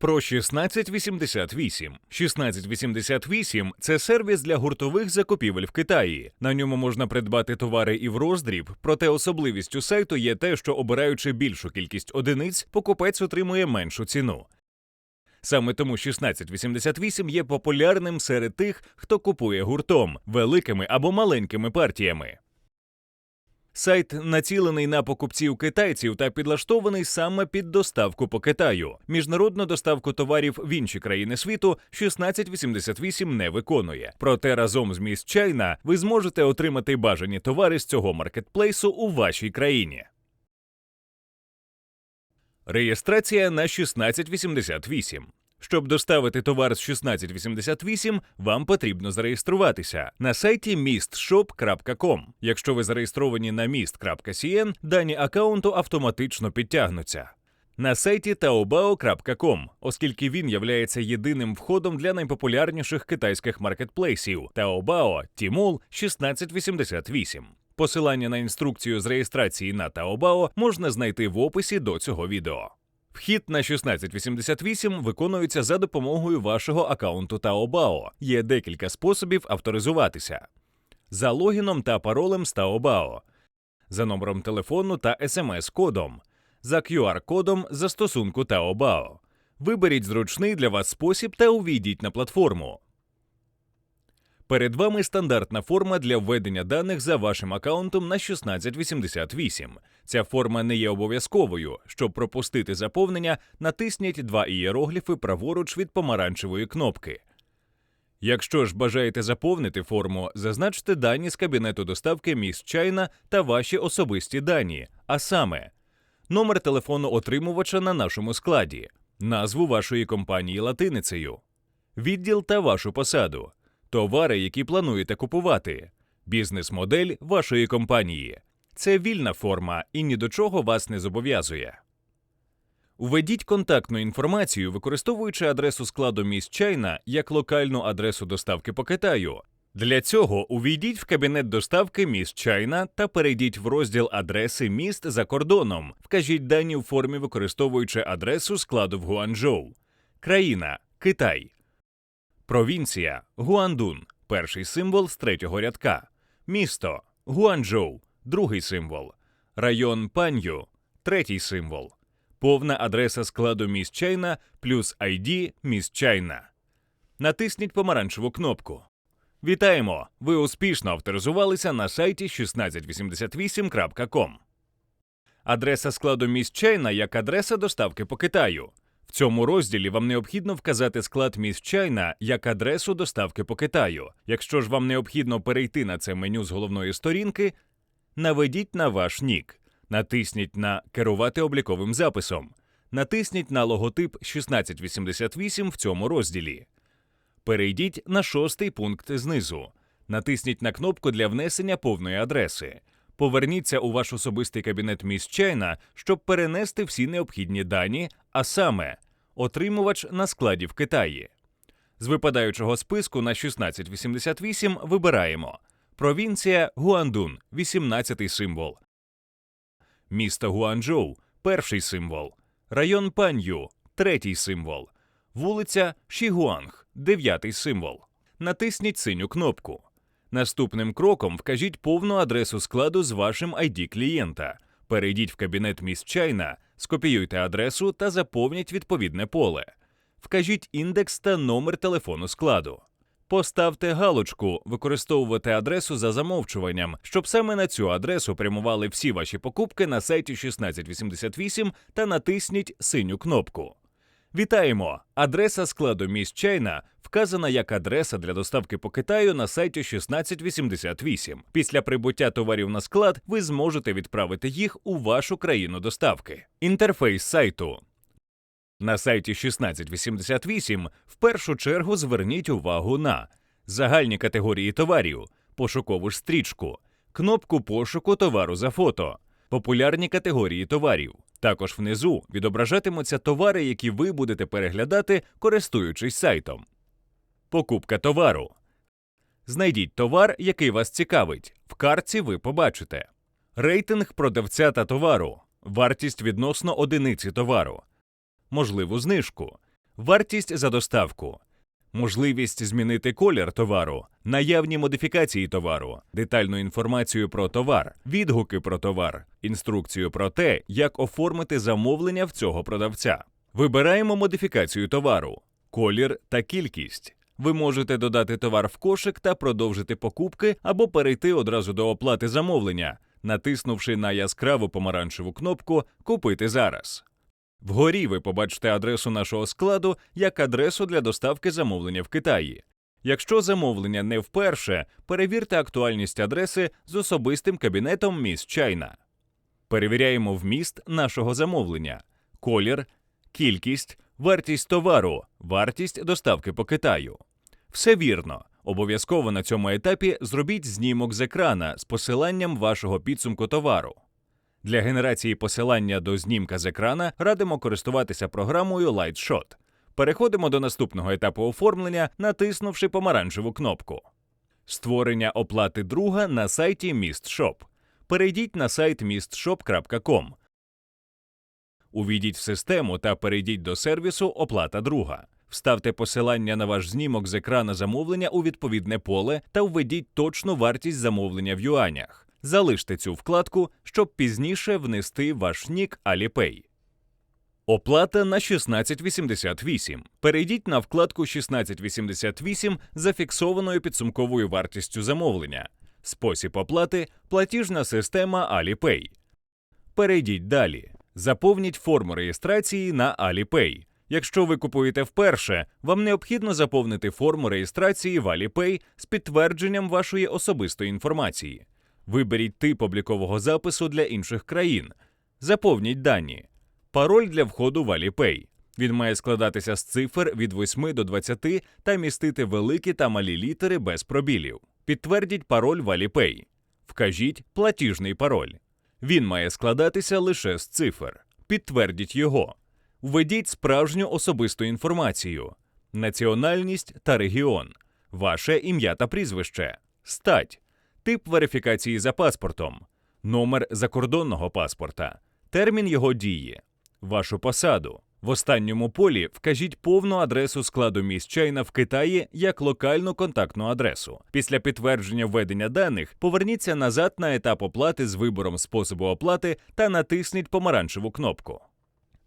Про 1688. 1688 – це сервіс для гуртових закупівель в Китаї. На ньому можна придбати товари і в роздріб, проте особливістю сайту є те, що обираючи більшу кількість одиниць, покупець отримує меншу ціну. Саме тому 1688 є популярним серед тих, хто купує гуртом, великими або маленькими партіями. Сайт націлений на покупців китайців та підлаштований саме під доставку по Китаю. Міжнародну доставку товарів в інші країни світу 1688 не виконує. Проте разом з Miss China ви зможете отримати бажані товари з цього маркетплейсу у вашій країні. Реєстрація на 1688. Щоб доставити товар з 1688, вам потрібно зареєструватися на сайті mistshop.com. Якщо ви зареєстровані на mist.cn, дані аккаунту автоматично підтягнуться. На сайті taobao.com, оскільки він являється єдиним входом для найпопулярніших китайських маркетплейсів Taobao, Tmall 1688. Посилання на інструкцію з реєстрації на Taobao можна знайти в описі до цього відео. Вхід на 1688 виконується за допомогою вашого аккаунту Taobao. Є декілька способів авторизуватися: за логіном та паролем з Taobao, за номером телефону та смс-кодом, за QR-кодом застосунку Taobao. Виберіть зручний для вас спосіб та увійдіть на платформу. Перед вами стандартна форма для введення даних за вашим аккаунтом на 1688. Ця форма не є обов'язковою. Щоб пропустити заповнення, натисніть два ієрогліфи праворуч від помаранчевої кнопки. Якщо ж бажаєте заповнити форму, зазначте дані з кабінету доставки Міс Чайна та ваші особисті дані, а саме номер телефону отримувача на нашому складі, назву вашої компанії латиницею, відділ та вашу посаду, товари, які плануєте купувати, бізнес-модель вашої компанії. Це вільна форма і ні до чого вас не зобов'язує. Введіть контактну інформацію, використовуючи адресу складу міст Чайна як локальну адресу доставки по Китаю. Для цього увійдіть в кабінет доставки міст Чайна та перейдіть в розділ адреси міст за кордоном. Вкажіть дані в формі, використовуючи адресу складу в Гуанчжоу. Країна Китай. Провінція Гуандун. Перший символ з третього рядка. Місто Гуанчжоу. Другий символ. Район Панью. Третій символ. Повна адреса складу міст Чайна плюс ID міст Чайна. Натисніть помаранчеву кнопку. Вітаємо! Ви успішно авторизувалися на сайті 1688.com. Адреса складу міст Чайна як адреса доставки по Китаю. В цьому розділі вам необхідно вказати склад міст Чайна як адресу доставки по Китаю. Якщо ж вам необхідно перейти на це меню з головної сторінки, наведіть на ваш нік, натисніть на Керувати обліковим записом, натисніть на логотип 1688 в цьому розділі. Перейдіть на шостий пункт знизу. Натисніть на кнопку для внесення повної адреси. Поверніться у ваш особистий кабінет міст Чайна, щоб перенести всі необхідні дані, а саме отримувач на складі в Китаї. З випадаючого списку на 1688 вибираємо провінція Гуандун, 18 символ, місто Гуанчжоу, перший символ, район Панью, третій символ, вулиця Шігуанг, дев'ятий символ. Натисніть синю кнопку. Наступним кроком вкажіть повну адресу складу з вашим ID клієнта. Перейдіть в кабінет міст Чайна, скопіюйте адресу та заповніть відповідне поле. Вкажіть індекс та номер телефону складу. Поставте галочку Використовувати адресу за замовчуванням, щоб саме на цю адресу прямували всі ваші покупки на сайті 1688 та натисніть синю кнопку. Вітаємо! Адреса складу міст Чайна вказана як адреса для доставки по Китаю на сайті 1688. Після прибуття товарів на склад ви зможете відправити їх у вашу країну доставки. Інтерфейс сайту. На сайті 1688 в першу чергу зверніть увагу на загальні категорії товарів, пошукову стрічку, кнопку пошуку товару за фото, популярні категорії товарів. Також внизу відображатимуться товари, які ви будете переглядати, користуючись сайтом. Покупка товару. Знайдіть товар, який вас цікавить. В картці ви побачите рейтинг продавця та товару, вартість відносно одиниці товару, можливу знижку, вартість за доставку, можливість змінити колір товару, наявні модифікації товару, детальну інформацію про товар, відгуки про товар, інструкцію про те, як оформити замовлення в цього продавця. Вибираємо модифікацію товару, колір та кількість. Ви можете додати товар в кошик та продовжити покупки або перейти одразу до оплати замовлення, натиснувши на яскраву помаранчеву кнопку Купити зараз. Вгорі ви побачите адресу нашого складу як адресу для доставки замовлення в Китаї. Якщо замовлення не вперше, перевірте актуальність адреси з особистим кабінетом Міс Чайна. Перевіряємо вміст нашого замовлення, колір, кількість, вартість товару, вартість доставки по Китаю. Все вірно. Обов'язково на цьому етапі зробіть знімок з екрана з посиланням вашого підсумку товару. Для генерації посилання до знімка з екрана радимо користуватися програмою LightShot. Переходимо до наступного етапу оформлення, натиснувши помаранчеву кнопку. Створення оплати друга на сайті MistShop. Перейдіть на сайт mistshop.com. Увійдіть в систему та перейдіть до сервісу Оплата друга. Вставте посилання на ваш знімок з екрана замовлення у відповідне поле та введіть точну вартість замовлення в юанях. Залиште цю вкладку, щоб пізніше внести ваш нік Alipay. Оплата на 1688. Перейдіть на вкладку 1688 за фіксованою підсумковою вартістю замовлення. Спосіб оплати платіжна система Alipay. Перейдіть далі. Заповніть форму реєстрації на Alipay. Якщо ви купуєте вперше, вам необхідно заповнити форму реєстрації в Alipay з підтвердженням вашої особистої інформації. Виберіть тип облікового запису для інших країн. Заповніть дані. Пароль для входу в Alipay. Він має складатися з цифр від 8 до 20 та містити великі та малі літери без пробілів. Підтвердіть пароль в Alipay. Вкажіть платіжний пароль. Він має складатися лише з цифр. Підтвердіть його. Введіть справжню особисту інформацію, національність та регіон, ваше ім'я та прізвище, стать, тип верифікації за паспортом, номер закордонного паспорта, термін його дії, вашу посаду. В останньому полі вкажіть повну адресу складу місць чайна в Китаї як локальну контактну адресу. Після підтвердження введення даних поверніться назад на етап оплати з вибором способу оплати та натисніть помаранчеву кнопку.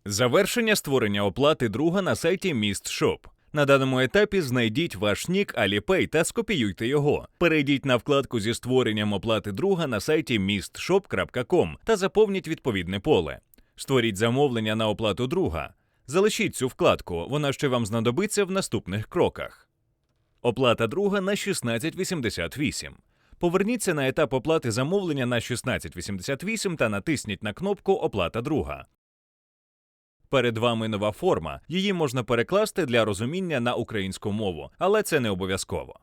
Завершення створення оплати друга на сайті MistShop. На даному етапі знайдіть ваш нік Alipay та скопіюйте його. Перейдіть на вкладку зі створенням оплати друга на сайті mistshop.com та заповніть відповідне поле. Створіть замовлення на оплату друга. Залишіть цю вкладку, вона ще вам знадобиться в наступних кроках. Оплата друга на 1688. Поверніться на етап оплати замовлення на 1688 та натисніть на кнопку Оплата друга. Перед вами нова форма. Її можна перекласти для розуміння на українську мову, але це не обов'язково.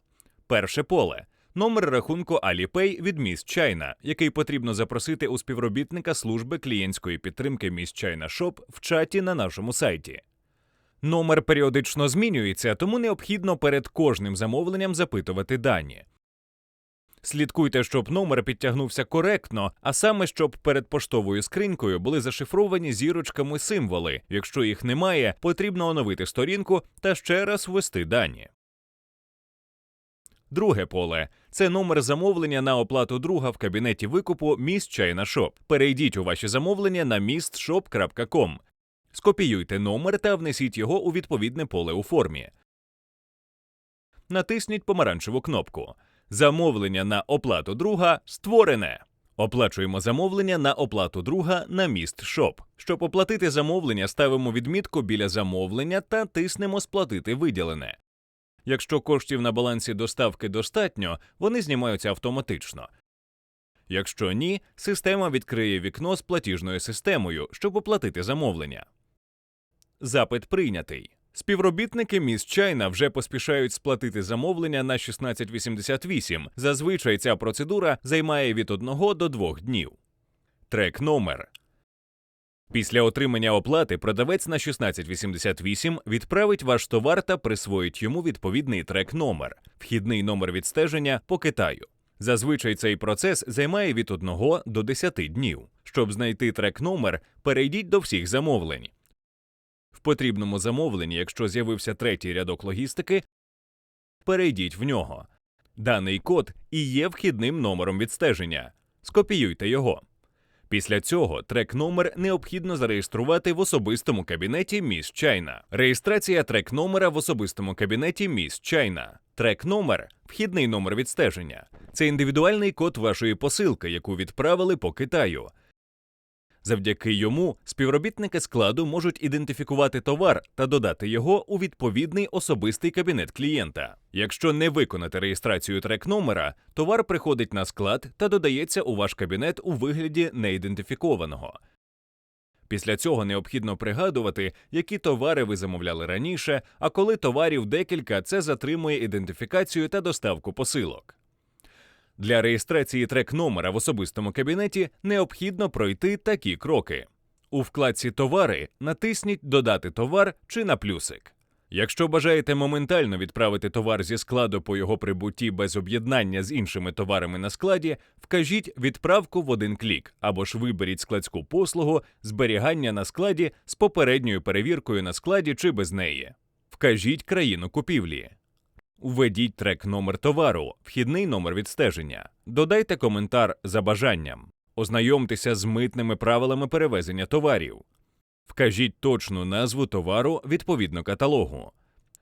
Перше поле. Номер рахунку Alipay від Miss China, який потрібно запросити у співробітника служби клієнтської підтримки Miss China Shop в чаті на нашому сайті. Номер періодично змінюється, тому необхідно перед кожним замовленням запитувати дані. Слідкуйте, щоб номер підтягнувся коректно, а саме щоб перед поштовою скринькою були зашифровані зірочками символи. Якщо їх немає, потрібно оновити сторінку та ще раз ввести дані. Друге поле це номер замовлення на оплату друга в кабінеті викупу Miss China Shop. Перейдіть у ваші замовлення на mistshop.com. Скопіюйте номер та внесіть його у відповідне поле у формі. Натисніть помаранчеву кнопку. Замовлення на оплату друга створене. Оплачуємо замовлення на оплату друга на міст Шоп. Щоб оплатити замовлення, ставимо відмітку біля замовлення та тиснемо Сплатити виділене. Якщо коштів на балансі доставки достатньо, вони знімаються автоматично. Якщо ні, система відкриє вікно з платіжною системою, щоб оплатити замовлення. Запит прийнятий. Співробітники Міс Чайна вже поспішають сплатити замовлення на 1688. Зазвичай ця процедура займає від 1 до 2 днів. Трек номер. Після отримання оплати продавець на 1688 відправить ваш товар та присвоїть йому відповідний трек номер, вхідний номер відстеження по Китаю. Зазвичай цей процес займає від 1 до 10 днів. Щоб знайти трек номер, перейдіть до всіх замовлень. В потрібному замовленні, якщо з'явився третій рядок логістики, перейдіть в нього. Даний код і є вхідним номером відстеження. Скопіюйте його. Після цього трек-номер необхідно зареєструвати в особистому кабінеті Міс Чайна. Реєстрація трек-номера в особистому кабінеті Міс Чайна. Трек-номер вхідний номер відстеження. Це індивідуальний код вашої посилки, яку відправили по Китаю. Завдяки йому співробітники складу можуть ідентифікувати товар та додати його у відповідний особистий кабінет клієнта. Якщо не виконати реєстрацію трек-номера, товар приходить на склад та додається у ваш кабінет у вигляді неідентифікованого. Після цього необхідно пригадувати, які товари ви замовляли раніше, а коли товарів декілька, це затримує ідентифікацію та доставку посилок. Для реєстрації трек-номера в особистому кабінеті необхідно пройти такі кроки. У вкладці Товари натисніть Додати товар чи на плюсик. Якщо бажаєте моментально відправити товар зі складу по його прибутті без об'єднання з іншими товарами на складі, вкажіть відправку в один клік або ж виберіть складську послугу зберігання на складі з попередньою перевіркою на складі чи без неї. Вкажіть країну купівлі. Введіть трек номер товару, вхідний номер відстеження. Додайте коментар за бажанням. Ознайомтеся з митними правилами перевезення товарів. Вкажіть точну назву товару відповідно каталогу.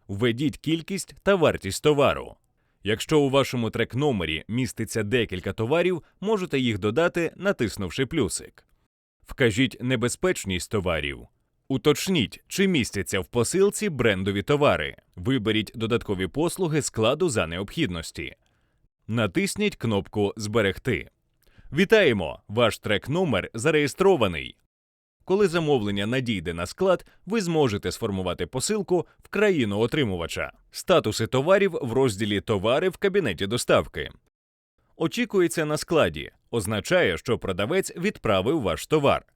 Введіть кількість та вартість товару. Якщо у вашому трек-номері міститься декілька товарів, можете їх додати, натиснувши плюсик. Вкажіть небезпечність товарів. Уточніть, чи містяться в посилці брендові товари. Виберіть додаткові послуги складу за необхідності. Натисніть кнопку Зберегти. Вітаємо! Ваш трек-номер зареєстрований. Коли замовлення надійде на склад, ви зможете сформувати посилку в країну отримувача. Статуси товарів в розділі Товари в кабінеті доставки. Очікується на складі. Означає, що продавець відправив ваш товар.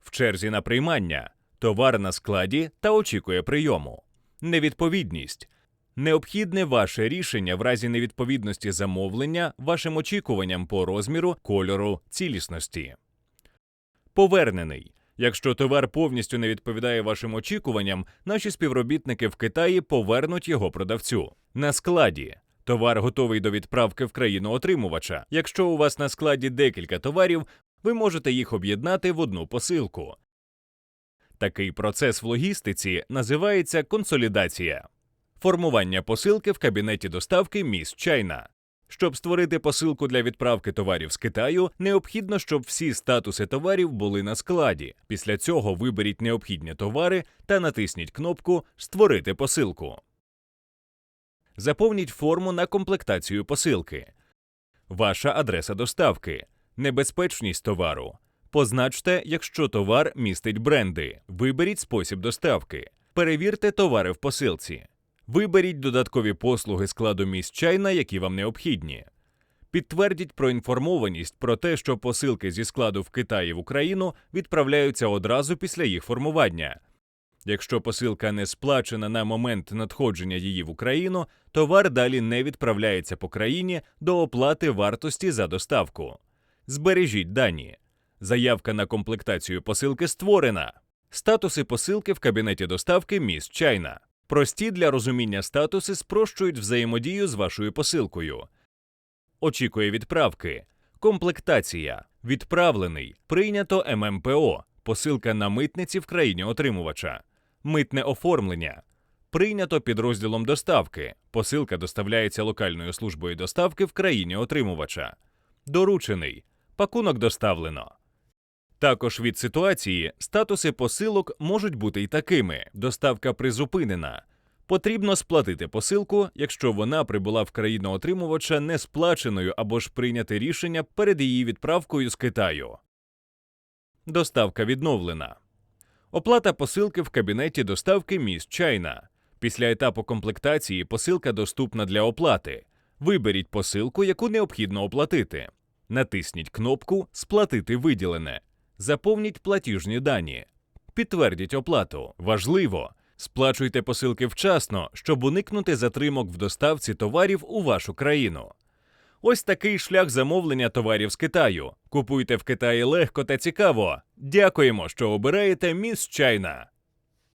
В черзі на приймання. Товар на складі та очікує прийому. Невідповідність. Необхідне ваше рішення в разі невідповідності замовлення вашим очікуванням по розміру, кольору, цілісності. Повернений. Якщо товар повністю не відповідає вашим очікуванням, наші співробітники в Китаї повернуть його продавцю. На складі. Товар готовий до відправки в країну отримувача. Якщо у вас на складі декілька товарів, ви можете їх об'єднати в одну посилку. Такий процес в логістиці називається консолідація. Формування посилки в кабінеті доставки Міс Чайна. Щоб створити посилку для відправки товарів з Китаю, необхідно, щоб всі статуси товарів були на складі. Після цього виберіть необхідні товари та натисніть кнопку Створити посилку. Заповніть форму на комплектацію посилки. Ваша адреса доставки. Небезпечність товару. Позначте, якщо товар містить бренди. Виберіть спосіб доставки. Перевірте товари в посилці. Виберіть додаткові послуги складу місць чайна, які вам необхідні. Підтвердіть проінформованість про те, що посилки зі складу в Китаї в Україну відправляються одразу після їх формування. Якщо посилка не сплачена на момент надходження її в Україну, товар далі не відправляється по країні до оплати вартості за доставку. Збережіть дані. Заявка на комплектацію посилки створена. Статуси посилки в кабінеті доставки Міс Чайна. Прості для розуміння статуси спрощують взаємодію з вашою посилкою. Очікує відправки. Комплектація. Відправлений. Прийнято ММПО. Посилка на митниці в країні отримувача. Митне оформлення. Прийнято підрозділом доставки. Посилка доставляється локальною службою доставки в країні отримувача. Доручений. Пакунок доставлено. Також від ситуації статуси посилок можуть бути й такими: доставка призупинена. Потрібно сплатити посилку, якщо вона прибула в країну отримувача не сплаченою або ж прийняти рішення перед її відправкою з Китаю. Доставка відновлена. Оплата посилки в кабінеті доставки Міс Чайна. Після етапу комплектації посилка доступна для оплати. Виберіть посилку, яку необхідно оплатити. Натисніть кнопку Сплатити виділене. Заповніть платіжні дані. Підтвердіть оплату. Важливо! Сплачуйте посилки вчасно, щоб уникнути затримок в доставці товарів у вашу країну. Ось такий шлях замовлення товарів з Китаю. Купуйте в Китаї легко та цікаво. Дякуємо, що обираєте Міс Чайна.